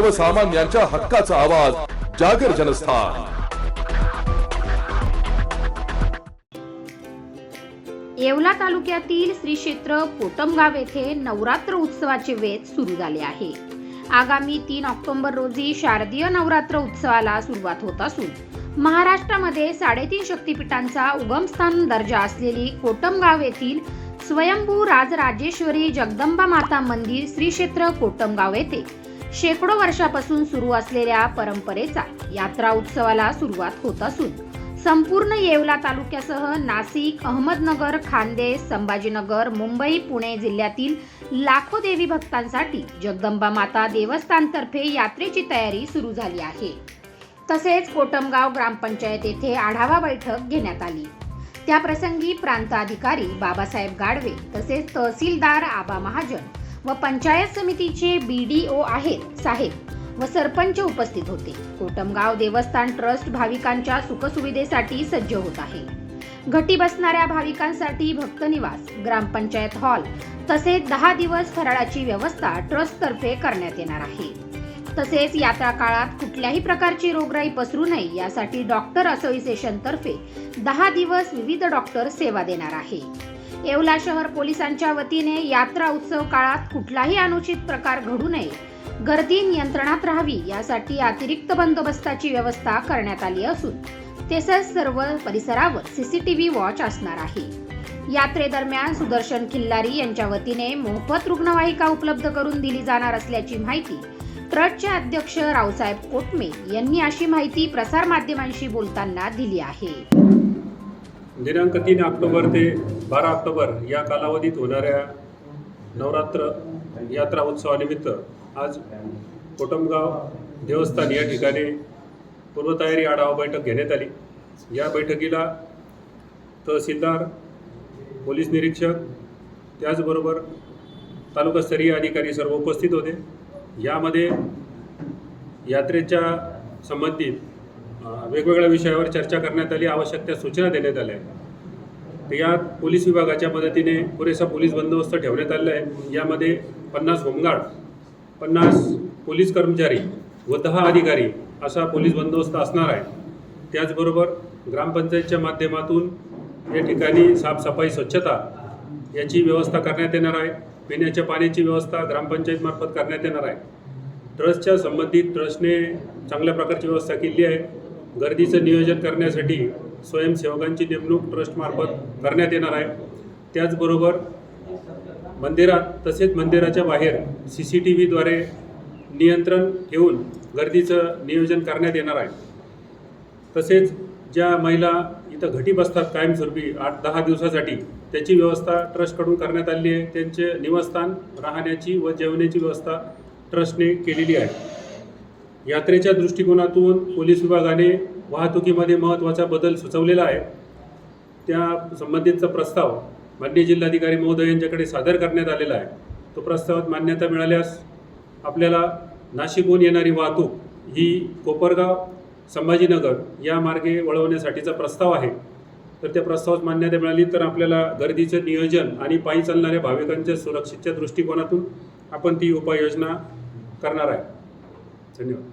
सर्वसामान्यांच्या हक्काचा आवाज जागर जनस्थान. येवला तालुक्यातील श्री क्षेत्र कोटमगाव येथे नवरात्र उत्सवाचे वेध सुरू झाले आहे. आगामी तीन ऑक्टोबर रोजी शारदीय नवरात्र उत्सवाला सुरुवात होत असून महाराष्ट्रामध्ये साडेतीन शक्तिपीठांचा उगमस्थान दर्जा असलेली कोटमगाव येथील स्वयंभू राजराजेश्वरी जगदंबा माता मंदिर श्री क्षेत्र कोटमगाव येथे शेकडो वर्षापासून सुरू असलेल्या परंपरेचा यात्रा उत्सवाला सुरुवात होत असून संपूर्ण येवला तालुक्यासह नाशिक अहमदनगर खानदेश संभाजीनगर मुंबई पुणे जिल्ह्यातील लाखो देवी भक्तांसाठी जगदंबा माता देवस्थानतर्फे यात्रेची तयारी सुरू झाली आहे. तसेच कोटमगाव ग्रामपंचायत येथे आढावा बैठक घेण्यात आली. त्याप्रसंगी प्रांताधिकारी बाबासाहेब गाडवे तसेच तहसीलदार आबा महाजन व पंचायत समितीचे बी डी ओ आहेत साहेब व सरपंच उपस्थित होते. कोटमगाव देवस्थान ट्रस्ट भाविकांच्या सुखसुविधेसाठी सज्ज होत आहे. घटी बसणाऱ्या भाविकांसाठी भक्त निवास ग्रामपंचायत हॉल तसेच दहा दिवस फराळाची व्यवस्था ट्रस्टतर्फे करण्यात येणार आहे. तसेच यात्रा काळात कुठल्याही प्रकारची रोगराई पसरू नये यासाठी डॉक्टर असोसिएशन तर्फे दहा दिवस विविध डॉक्टर सेवा देणार आहे. येवला शहर पोलिसांच्या वतीने यात्रा उत्सव काळात कुठलाही अनुचित प्रकार घडू नये. गर्दी नियंत्रणात राहावी यासाठी अतिरिक्त बंदोबस्ताची व्यवस्था करण्यात आली असून तसेच सर्व परिसरावर सीसीटीव्ही वॉच असणार आहे. यात्रेदरम्यान सुदर्शन खिल्लारी यांच्या वतीने मोफत रुग्णवाहिका उपलब्ध करून दिली जाणार असल्याची माहिती ट्रस्टचे अध्यक्ष रावसाहेब कोटमे यांनी अशी माहिती प्रसारमाध्यमांशी बोलताना दिली आहे. दिनांक तीन ऑक्टोबर ते बारा ऑक्टोबर या कालावधीत होणाऱ्या नवरात्र यात्रा उत्सवानिमित्त आज कोटमगाव देवस्थान या ठिकाणी पूर्वतयारी आढावा बैठक घेण्यात आली. या बैठकीला तहसीलदार पोलीस निरीक्षक त्याचबरोबर तालुकास्तरीय अधिकारी सर्व उपस्थित होते. यामध्ये यात्रेच्या संबंधित वेगवेगळ्या विषयावर चर्चा करण्यात आली आवश्यक त्या सूचना देण्यात आल्या. आहेत यात पोलीस विभागाच्या मदतीने पुरेसा पोलीस बंदोबस्त ठेवण्यात आलेला आहे. यामध्ये पन्नास होमगार्ड पन्नास पोलीस कर्मचारी व दहा अधिकारी असा पोलीस बंदोबस्त असणार आहे. त्याचबरोबर ग्रामपंचायतच्या माध्यमातून या ठिकाणी साफसफाई स्वच्छता याची व्यवस्था करण्यात येणार आहे. पिण्याच्या पाण्याची व्यवस्था ग्रामपंचायतमार्फत करण्यात येणार आहे. ट्रस्टच्या संबंधित ट्रस्टने चांगल्या प्रकारची व्यवस्था केली आहे. गर्दीचं नियोजन करण्यासाठी स्वयंसेवकांची नेमणूक ट्रस्टमार्फत करण्यात येणार आहे. त्याचबरोबर मंदिरात तसेच मंदिराच्या बाहेर सी सी टी व्हीद्वारे नियंत्रण ठेवून गर्दीचं नियोजन करण्यात येणार आहे. तसेच ज्या महिला इथं घटी बसतात कायमस्वरूपी आठ दहा दिवसासाठी त्याची व्यवस्था ट्रस्टकडून करण्यात आली आहे. त्यांचे निवासस्थान राहण्याची व जेवण्याची व्यवस्था ट्रस्टने केलेली आहे. यात्रेच्या दृष्टिकोनातून पोलीस विभागाने वाहतुकीमध्ये महत्त्वाचा बदल सुचवलेला आहे. त्या संबंधितचा प्रस्ताव मान्य जिल्हाधिकारी महोदय यांच्याकडे सादर करण्यात आलेला आहे. तो प्रस्तावात मान्यता मिळाल्यास आपल्याला नाशिकहून येणारी वाहतूक ही कोपरगाव संभाजीनगर या मार्गे वळवण्यासाठीचा प्रस्ताव आहे. तर त्या प्रस्तावात मान्यता मिळाली तर आपल्याला गर्दीचं नियोजन आणि पायी चालणाऱ्या भाविकांच्या सुरक्षेच्या दृष्टिकोनातून आपण ती उपाययोजना करणार आहे. धन्यवाद.